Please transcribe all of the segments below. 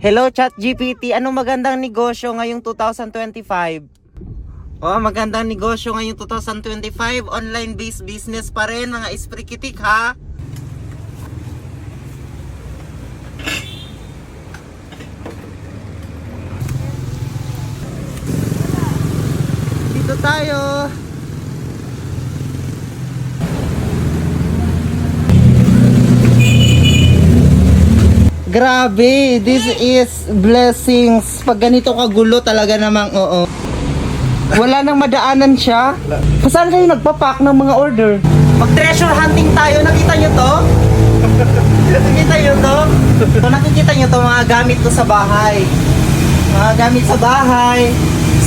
Hello Chat GPT, anong magandang negosyo ngayong 2025? Oh, magandang negosyo ngayong 2025, online-based business pa rin mga isprikitik ha. Dito tayo. Grabe, this is blessings. Pag ganito kagulo talaga namang oo. Wala nang madaanan siya. Saan kayo nagpapak ng mga order? Mag treasure hunting tayo, nakita nyo to? nakikita nyo to? So, nakikita nyo to mga gamit ko sa bahay. Mga gamit sa bahay.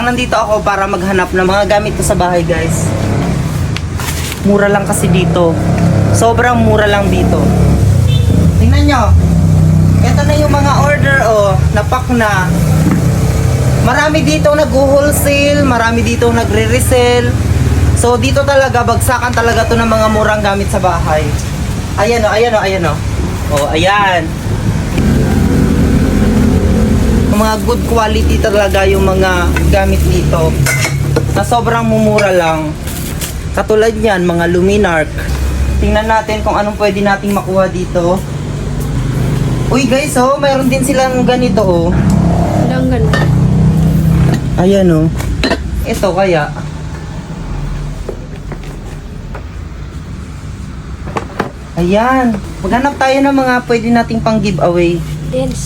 Nandito ako para maghanap ng mga gamit ko sa bahay guys. Mura lang kasi dito. Sobrang mura lang dito. Tingnan nyo. Ito na yung mga order, oh. Napak na. Marami dito nag-wholesale, marami dito nagre-resell. So, dito talaga, bagsakan talaga to ng mga murang gamit sa bahay. Ayan, oh, ayan, oh, ayan, oh. Oh, ayan. Mga good quality talaga yung mga gamit dito. Na sobrang mumura lang. Katulad yan, mga Luminark. Tingnan natin kung anong pwede nating makuha dito. Uy guys, oh, mayroon din silang ganito, oh. Walang ganun. Ayan, oh. Ito kaya. Ayan. Maghanap tayo ng mga pwede nating pang giveaway.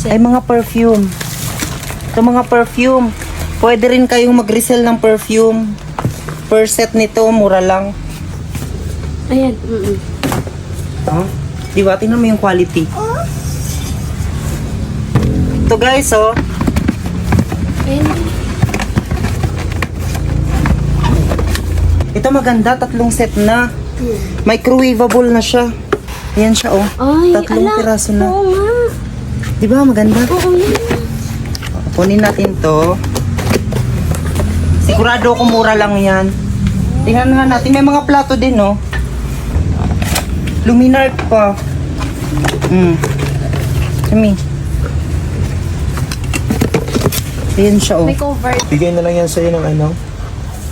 Ay, mga perfume. Ito mga perfume. Pwede rin kayong mag-resell ng perfume. Per set nito, mura lang. Ayan, mm Oh. Di ba? Tingnan mo yung quality. Ito guys, oh. Ito maganda, tatlong set na. Microwavable na siya. Ayan siya, oh. Ay, Tatlong ala. piraso na. Oo nga. Di ba maganda? Oo. Kunin natin to. Sigurado ko mura lang yan. Tingnan nga natin. May mga plato din, no? Luminark pa. Hmm. Kami. Ayan siya, oh. May cover. Bigay na lang yan sa'yo ng ano.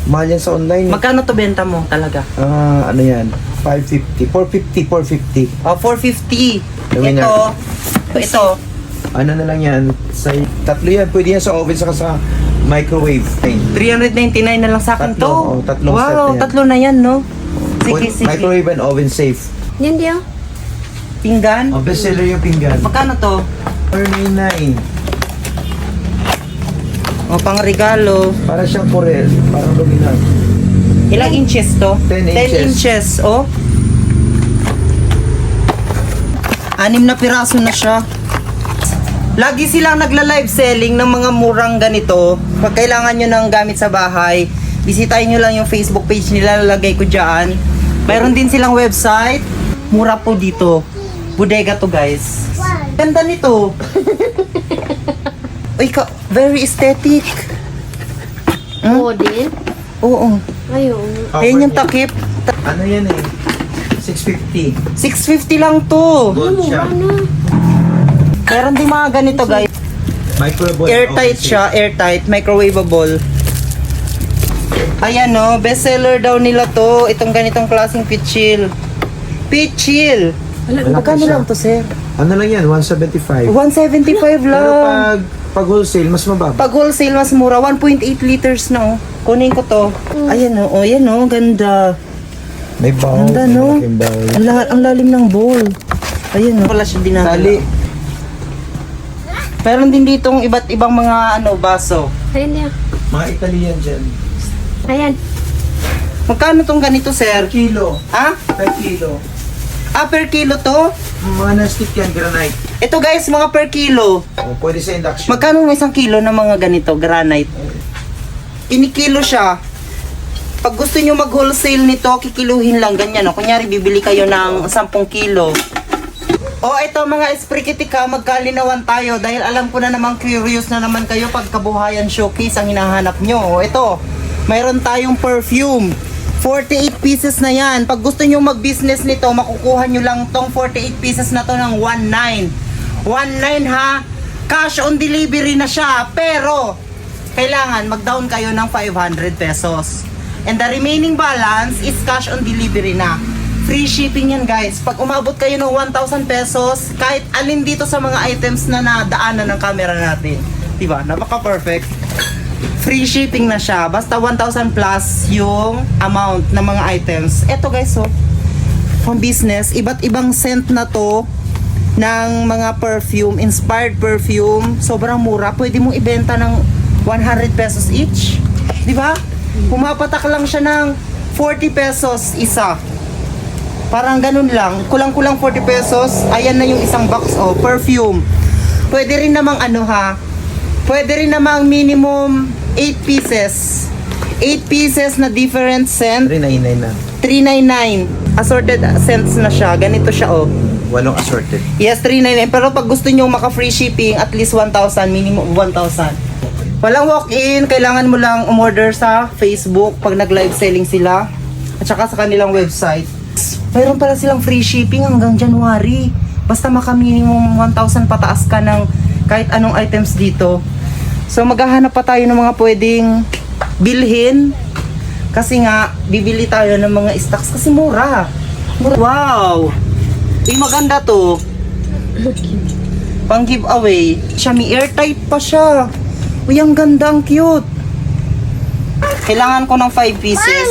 Mahal yan sa online. Magkano to benta mo talaga? Ah, ano yan? 550. 450, 450. Oh, 450. Luminark. Ito. Ito. Ano na lang yan? Sa, tatlo yan. Pwede yan sa oven saka sa microwave. Ay, 399 na lang sa akin Tatlo, to. oh, tatlong set wow, na yan. tatlo na yan, no? Sige, sige. Microwave and oven safe. Yan diyo. Pinggan? Oh, best seller yung pinggan. Magkano to? 499. O, pang regalo. Para siyang Corel. Parang luminar. Ilang inches to? 10 inches. inches, oh. Anim na piraso na siya. Lagi silang nagla-live selling ng mga murang ganito. Pag kailangan nyo ng gamit sa bahay, bisitahin nyo lang yung Facebook page nila, lalagay ko dyan. Mayroon din silang website. Mura po dito. Bodega to guys. Ganda nito. Uy, ka, very aesthetic. Hmm? Oo din. Oo. Ayun. Ayan yung takip. Ano yan eh? 650. 650 lang to. Gold siya. Ano? Meron din mga ganito guys. Microwave. Airtight siya, airtight, microwavable. Ayan no, bestseller daw nila to. Itong ganitong klaseng pichil. Pichil! Wala. Magkano lang to sir? Ano lang yan? 175. 175 Pero lang. pag, pag wholesale, mas mababa. Pag wholesale mas mura, 1.8 liters na oh. Kunin ko to. Ayan oh, oh, ayan oh, ganda. May bowl. Ganda may no? malaking bowl. Ang, la- ang lalim ng bowl. Ayan oh. Wala siya dinadala. Tali. Meron din ditong iba't ibang mga ano, baso. Ayan diyo. Mga Italian dyan. Ayan. Magkano tong ganito, Per sir? kilo. Ha? Per kilo. Ah, per kilo to? Mga non-stick yan, granite. Ito guys, mga per kilo. O, pwede sa induction. Magkano ang isang kilo ng mga ganito, granite? Kinikilo siya. Pag gusto nyo mag-wholesale nito, kikiluhin lang ganyan. O. Kunyari, bibili kayo ng 10 kilo. O, ito mga esprikitika, magkalinawan tayo dahil alam ko na namang curious na naman kayo pag kabuhayan showcase ang hinahanap nyo. O, ito, mayroon tayong perfume. 48 pieces na yan. Pag gusto nyo mag-business nito, makukuha nyo lang tong 48 pieces na to ng 1.9. 1.9 ha. cash on delivery na siya. Pero, kailangan mag-down kayo ng 500 pesos. And the remaining balance is cash on delivery na. Free shipping yan guys. Pag umabot kayo ng 1,000 pesos, kahit alin dito sa mga items na nadaanan ng camera natin. Diba? Napaka-perfect. Free shipping na siya. Basta 1,000 plus yung amount ng mga items. Eto guys, oh. From business, iba't ibang scent na to ng mga perfume, inspired perfume. Sobrang mura. Pwede mong ibenta ng 100 pesos each. Di ba? Pumapatak lang siya ng 40 pesos isa. Parang ganun lang. Kulang-kulang 40 pesos. Ayan na yung isang box, oh, perfume. Pwede rin namang ano ha. Pwede rin namang minimum 8 pieces. 8 pieces na different scent. 399 na. 399. Assorted scents na siya. Ganito siya, oh. Walong assorted. Yes, 399. Pero pag gusto nyo maka-free shipping, at least 1,000. Minimum 1,000. Walang walk-in. Kailangan mo lang umorder sa Facebook pag nag-live selling sila. At saka sa kanilang website. Mayroon pala silang free shipping hanggang January. Basta maka-minimum 1,000 pataas ka ng kahit anong items dito. So maghahanap pa tayo ng mga pwedeng bilhin. Kasi nga, bibili tayo ng mga stocks kasi mura. Mura. Wow! Eh, maganda to. Pang giveaway. Siya may airtight pa siya. Uy, ang ganda, ang cute. Kailangan ko ng 5 pieces.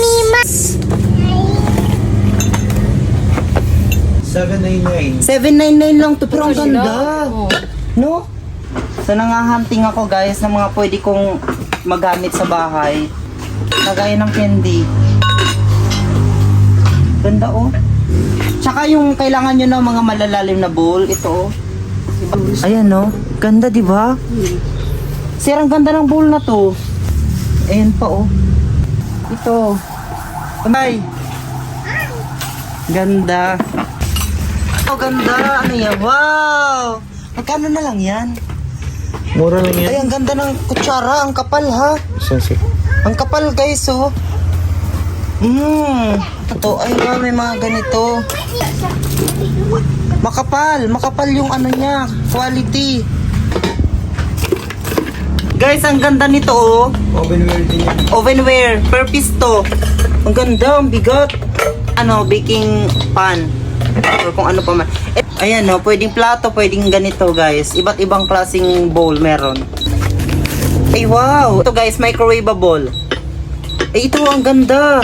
799. 799 lang to, pero ang ganda. Oh. No? So, nanghahunting ako guys ng mga pwede kong magamit sa bahay. Nagaya ng candy. Ganda oh. Tsaka yung kailangan nyo ng mga malalalim na bowl, ito oh. Ayan no, ganda di ba? Sir, ang ganda ng bowl na to. Ayan pa oh. Ito. Ay. Ganda. Oh, ganda. Ano yan? Wow! Magkano na lang yan? Mura lang yan. Ay, ang ganda ng kutsara. Ang kapal, ha? Sensitive. Ang kapal, guys, oh. Mmm. Ito, ay, wow, may mga ganito. Makapal. Makapal yung ano niya. Quality. Guys, ang ganda nito, oh. Ovenware din yan. Ovenware. Per piece to. Ang ganda, ang bigat. Ano, baking pan. Or kung ano pa man. Eh, ayan, no, pwedeng plato, pwedeng ganito, guys. Iba't ibang klaseng bowl meron. Ay, wow. Ito, guys, microwavable. Eh, ito, ang ganda.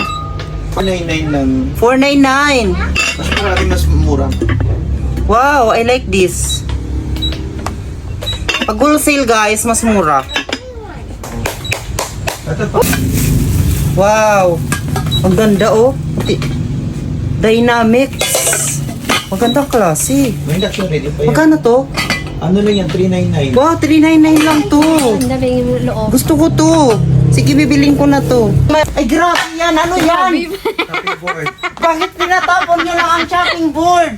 499 lang. 499. Mas marami mas mura. Wow, I like this. Pag wholesale, guys, mas mura. Wow. Ang ganda, oh. Dynamics. Magandang klase. Ready pa yan. Magkano to? Ano lang yan? 399. Wow, 399 lang to. Ang dami yung loob. Gusto ko to. Sige, bibiling ko na to. Ay, grabe yan. Ano yan? Happy board. Bakit tinatapon nyo lang ang shopping board?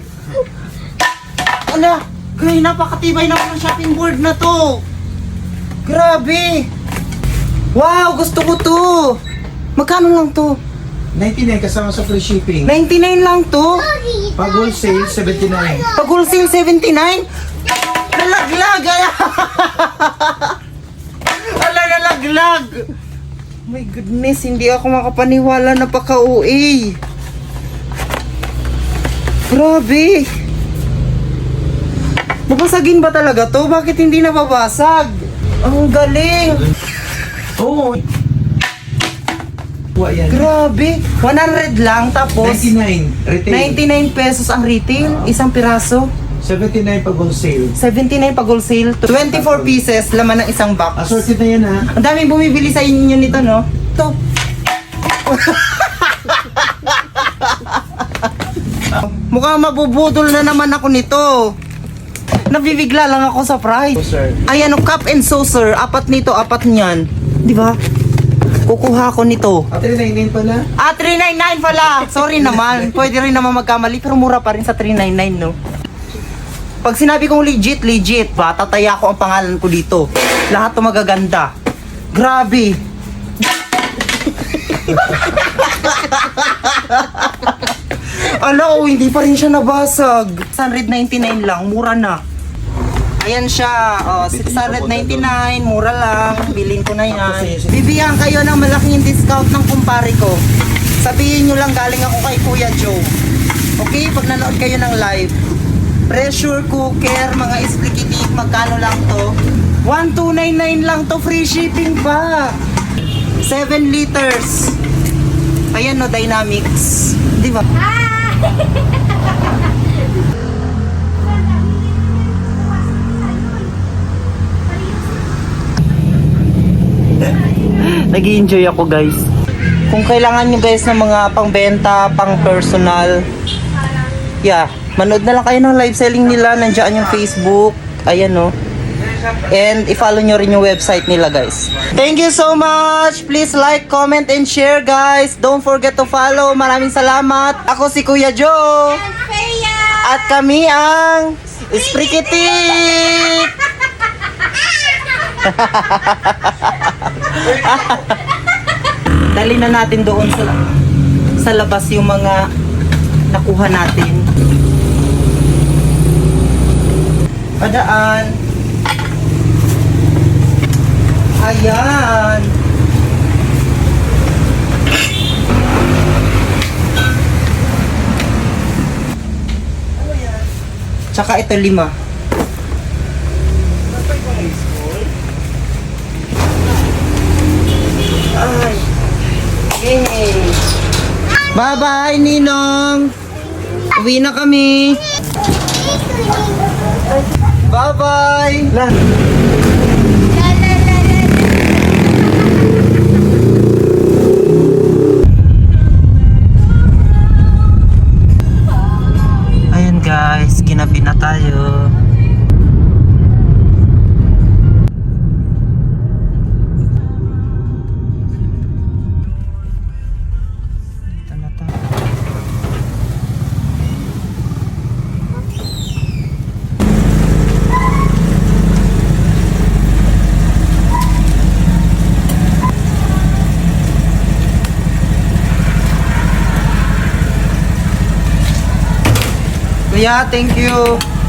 Ala, kaya napakatibay naman ng shopping board na to. Grabe. Wow, gusto ko to. Magkano lang to? 99 kasama sa free shipping. 99 lang to. Pag wholesale, 79. Pag wholesale 79, nalaglag. Ala, Ala nalaglag. My goodness, hindi ako makapaniwala na paka-OA. Grabe. Babasagin ba talaga to? Bakit hindi nababasag? Ang galing. Oo. Oh. Kuha yan. Grabe. 100 lang tapos 99. Retail. 99 pesos ang retail, isang piraso. 79 pag wholesale. 79 pag wholesale, 24 pieces, laman ng isang box. Assorted na yan ha. Ang daming bumibili sa inyo nito, no? Ito. Mukhang mabubudol na naman ako nito. Nabibigla lang ako sa price. Oh, sir. Ay, ano, cup and saucer. Apat nito, apat niyan. Di ba? Kukuha ko nito. Ah, 399 pala? Ah, 399 pala. Sorry naman. Pwede rin naman magkamali, pero mura pa rin sa 399, no? Pag sinabi kong legit, legit, ba? Tataya ko ang pangalan ko dito. Lahat to magaganda. Grabe. Ala, oh, hindi pa rin siya nabasag. 199 lang, mura na. Ayan siya, oh, 699, mura lang, bilhin ko na yan. Bibigyan kayo ng malaking discount ng kumpare ko. Sabihin nyo lang galing ako kay Kuya Joe. Okay, pag nanood kayo ng live. Pressure cooker, mga esplikitik, magkano lang to? 1299 lang to, free shipping pa. 7 liters. Ayan no, Dynamics. Di ba? nag enjoy ako guys. Kung kailangan nyo guys ng mga pangbenta, pang personal, yeah, manood na lang kayo ng live selling nila. Nandiyan yung Facebook. Ayan no. And i-follow nyo rin yung website nila guys. Thank you so much. Please like, comment, and share guys. Don't forget to follow. Maraming salamat. Ako si Kuya Joe. At kami ang Sprikitik. Dali na natin doon sa sa labas yung mga nakuha natin. Padaan. Ayan. Tsaka ito lima. Bye-bye, Ninong. Uwi na kami. Bye-bye. Lan. Kuya, thank you.